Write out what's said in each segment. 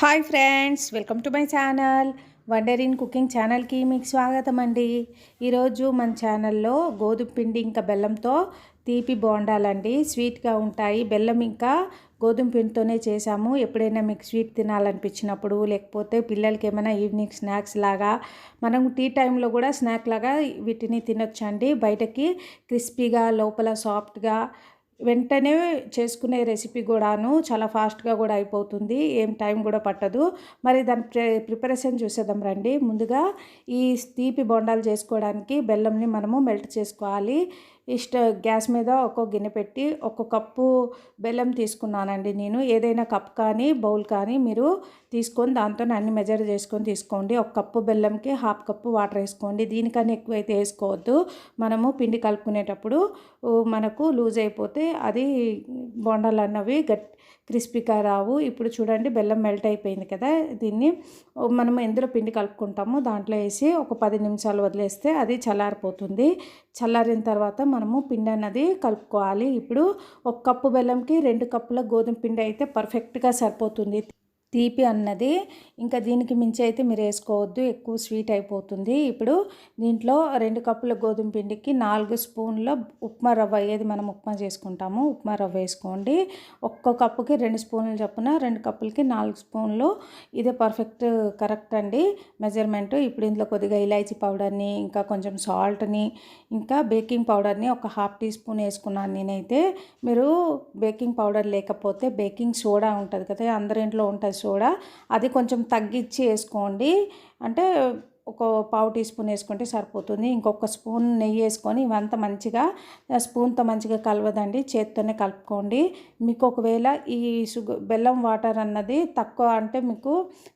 Hi friends welcome to my channel. Wonder in cooking ఛానల్కి మీకు స్వాగతం అండి ఈరోజు మన ఛానల్లో గోధుమ పిండి ఇంకా బెల్లంతో తీపి బోండాలండి. స్వీట్గా ఉంటాయి. బెల్లం ఇంకా గోధుమ పిండితోనే చేసాము ఎప్పుడైనా మీకు స్వీట్ తినాలనిపించినప్పుడు లేకపోతే పిల్లలకి ఏమైనా ఈవినింగ్ స్నాక్స్ లాగా మనం టీ టైంలో కూడా స్నాక్ లాగా వీటిని తినొచ్చండి. బయటకి క్రిస్పీగా లోపల సాఫ్ట్గా వెంటనే చేసుకునే రెసిపీ కూడాను చాలా ఫాస్ట్గా కూడా అయిపోతుంది. ఏం టైం కూడా పట్టదు. మరి దాని ప్రిపరేషన్ చూసేద్దాం రండి. ముందుగా ఈ తీపి బొండాలు చేసుకోవడానికి బెల్లంని మనము మెల్ట్ చేసుకోవాలి. ఇష్ట గ్యాస్ మీద ఒక్కో గిన్నె పెట్టి ఒక కప్పు బెల్లం తీసుకున్నానండి నేను. ఏదైనా కప్ కానీ బౌల్ కానీ మీరు తీసుకొని దాంతో అన్ని మెజర్ చేసుకొని తీసుకోండి. ఒక కప్పు బెల్లంకి హాఫ్ కప్పు వాటర్ వేసుకోండి. దీనికన్నా ఎక్కువైతే వేసుకోవద్దు. మనము పిండి కలుపుకునేటప్పుడు మనకు లూజ్ అయిపోతే అది బొండాలు అన్నవి గట్ క్రిస్పీగా రావు. ఇప్పుడు చూడండి బెల్లం మెల్ట్ అయిపోయింది కదా దీన్ని. మనం ఎందులో పిండి కలుపుకుంటామో దాంట్లో వేసి ఒక పది నిమిషాలు వదిలేస్తే అది చల్లారిపోతుంది. చల్లారిన తర్వాత మనము పిండి అన్నది కలుపుకోవాలి. ఇప్పుడు ఒక కప్పు బెల్లంకి రెండు కప్పుల గోధుమ పిండి అయితే పర్ఫెక్ట్గా సరిపోతుంది. తీపి అన్నది ఇంకా దీనికి మించి అయితే మీరు వేసుకోవద్దు ఎక్కువ స్వీట్ అయిపోతుంది. ఇప్పుడు దీంట్లో రెండు కప్పుల గోధుమ పిండికి నాలుగు స్పూన్ల ఉప్మా రవ్వ ఏది మనం ఉప్మా చేసుకుంటాము ఉప్మా రవ్వ వేసుకోండి. ఒక్క కప్పుకి రెండు స్పూన్లు చొప్పున రెండు కప్పులకి నాలుగు స్పూన్లు. ఇదే పర్ఫెక్ట్ కరెక్ట్ అండి మెజర్మెంట్. ఇప్పుడు ఇందులో కొద్దిగా ఇలాచీ పౌడర్ని ఇంకా కొంచెం సాల్ట్ని ఇంకా బేకింగ్ పౌడర్ని ఒక హాఫ్ టీ స్పూన్ వేసుకున్నాను నేనైతే. మీరు బేకింగ్ పౌడర్ లేకపోతే బేకింగ్ సోడా ఉంటుంది కదా అందరి ఇంట్లో ఉంటుంది సోడా అది కొంచెం తగ్గించి వేసుకోండి. అంటే ఒక పావు టీ స్పూన్ వేసుకుంటే సరిపోతుంది. ఇంకొక స్పూన్ నెయ్యి వేసుకొని ఇవంతా మంచిగా స్పూన్తో మంచిగా కలవదండి. చేత్తోనే కలుపుకోండి. మీకు ఒకవేళ ఈ షుగర్ బెల్లం వాటర్ అన్నది తక్కువ అంటే మీకు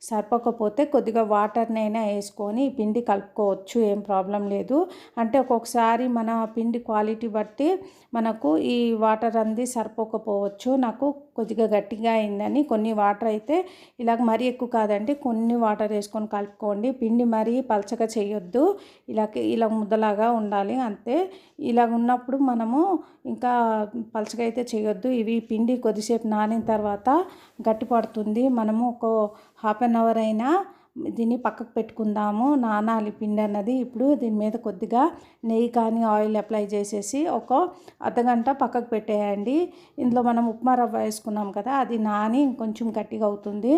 సరిపోకపోతే కొద్దిగా వాటర్నైనా వేసుకొని పిండి కలుపుకోవచ్చు. ఏం ప్రాబ్లం లేదు. అంటే ఒక్కొక్కసారి మన పిండి క్వాలిటీ బట్టి మనకు ఈ వాటర్ అనేది సరిపోకపోవచ్చు. నాకు కొద్దిగా గట్టిగా అయిందని. కొన్ని వాటర్ అయితే ఇలాగ మరీ ఎక్కువ కాదండి. కొన్ని వాటర్ వేసుకొని కలుపుకోండి. పిండి మరీ పలచగా చేయొద్దు. ఇలా ఇలా ముద్దలాగా ఉండాలి అంతే. ఇలా ఉన్నప్పుడు మనము ఇంకా పలచగా అయితే చేయొద్దు. ఇవి పిండి కొద్దిసేపు నానిన తర్వాత గట్టి పడుతుంది. మనము ఒక హాఫ్ అన్ అవర్ అయినా దీన్ని పక్కకు పెట్టుకుందాము. నానాలి పిండి అన్నది ఇప్పుడు దీని మీద కొద్దిగా నెయ్యి కానీ ఆయిల్ అప్లై చేసేసి ఒక అర్ధగంట పక్కకు పెట్టేయండి. ఇందులో మనం ఉప్మా రవ్వ వేసుకున్నాం కదా అది నాని ఇంకొంచెం గట్టిగా అవుతుంది.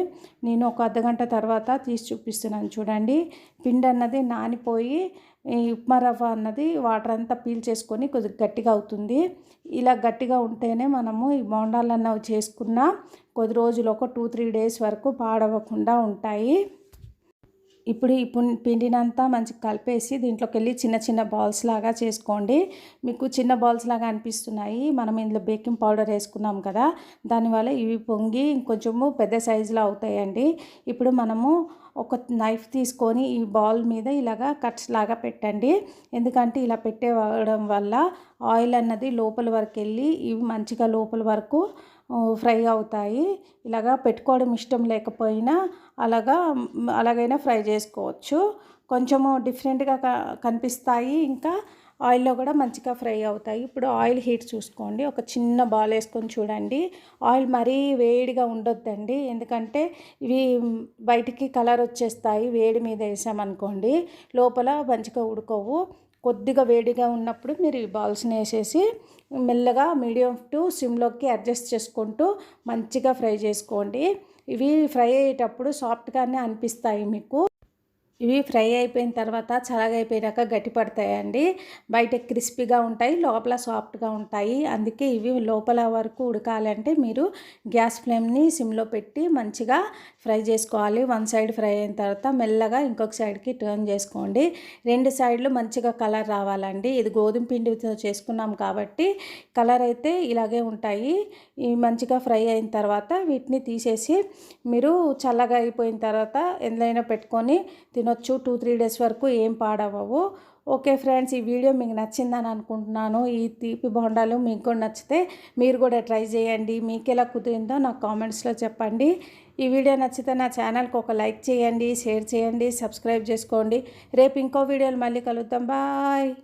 నేను ఒక అర్ధగంట తర్వాత తీసి చూపిస్తున్నాను చూడండి. పిండి అన్నది నానిపోయి ఈ ఉప్మా రవ్వ అన్నది వాటర్ అంతా పీల్ చేసుకొని కొద్దిగా గట్టిగా అవుతుంది. ఇలా గట్టిగా ఉంటేనే మనము ఈ బోండాలన్నవి చేసుకున్న కొద్ది రోజులు ఒక టూ త్రీ డేస్ వరకు పాడవకుండా ఉంటాయి. ఇప్పుడు ఈ పిండినంతా మంచిగా కలిపేసి దీంట్లోకి వెళ్ళి చిన్న చిన్న బాల్స్ లాగా చేసుకోండి. మీకు చిన్న బాల్స్ లాగా అనిపిస్తున్నాయి. మనం ఇందులో బేకింగ్ పౌడర్ వేసుకున్నాం కదా దానివల్ల ఇవి పొంగి ఇంకొంచెము పెద్ద సైజులో అవుతాయండి. ఇప్పుడు మనము ఒక నైఫ్ తీసుకొని ఈ బాల్ మీద ఇలాగా కట్స్ లాగా పెట్టండి. ఎందుకంటే ఇలా పెట్టేవడం వల్ల ఆయిల్ అన్నది లోపల వరకు వెళ్ళి ఇవి మంచిగా లోపల వరకు ఫ్రై అవుతాయి. ఇలాగా పెట్టుకోవడం ఇష్టం లేకపోయినా అలాగా అలాగైనా ఫ్రై చేసుకోవచ్చు. కొంచెము డిఫరెంట్గా కనిపిస్తాయి. ఇంకా ఆయిల్లో కూడా మంచిగా ఫ్రై అవుతాయి. ఇప్పుడు ఆయిల్ హీట్ చూసుకోండి. ఒక చిన్న బాల్ వేసుకొని చూడండి. ఆయిల్ మరీ వేడిగా ఉండొద్దండి. ఎందుకంటే ఇవి బయటికి కలర్ వచ్చేస్తాయి. వేడి మీద వేసామనుకోండి లోపల మంచిగా ఉడుకోవు. కొద్దిగా వేడిగా ఉన్నప్పుడు మీరు ఈ బాల్స్ని వేసేసి మెల్లగా మీడియం టు సిమ్లోకి అడ్జస్ట్ చేసుకుంటూ మంచిగా ఫ్రై చేసుకోండి. ఇవి ఫ్రై అయ్యేటప్పుడు సాఫ్ట్గానే అనిపిస్తాయి మీకు. ఇవి ఫ్రై అయిపోయిన తర్వాత చల్లగైపోయాక గట్టి పడతాయండి. బయట క్రిస్పీగా ఉంటాయి లోపల సాఫ్ట్గా ఉంటాయి. అందుకే ఇవి లోపల వరకు ఉడకాలంటే మీరు గ్యాస్ ఫ్లేమ్ని సిమ్లో పెట్టి మంచిగా ఫ్రై చేసుకోవాలి. వన్ సైడ్ ఫ్రై అయిన తర్వాత మెల్లగా ఇంకొక సైడ్కి టర్న్ చేసుకోండి. రెండు సైడ్లు మంచిగా కలర్ రావాలండి. ఇది గోధుమ పిండితో చేసుకున్నాం కాబట్టి కలర్ అయితే ఇలాగే ఉంటాయి. ఇవి మంచిగా ఫ్రై అయిన తర్వాత వీటిని తీసేసి మీరు చల్లగా అయిపోయిన తర్వాత ఎందులో పెట్టుకొని తినొచ్చు. టూ త్రీ డేస్ వరకు ఏం పాడవవు ఓకే ఫ్రెండ్స్ ఈ వీడియో మీకు నచ్చిందని అనుకుంటున్నాను. ఈ తీపి బొండాలు మీకు కూడా నచ్చితే మీరు కూడా ట్రై చేయండి. మీకు ఎలా కుదిరిందో నాకు కామెంట్స్లో చెప్పండి. ఈ వీడియో నచ్చితే నా ఛానల్కి ఒక లైక్ చేయండి షేర్ చేయండి సబ్స్క్రైబ్ చేసుకోండి. రేపు ఇంకో వీడియోలు మళ్ళీ కలుద్దాం. బాయ్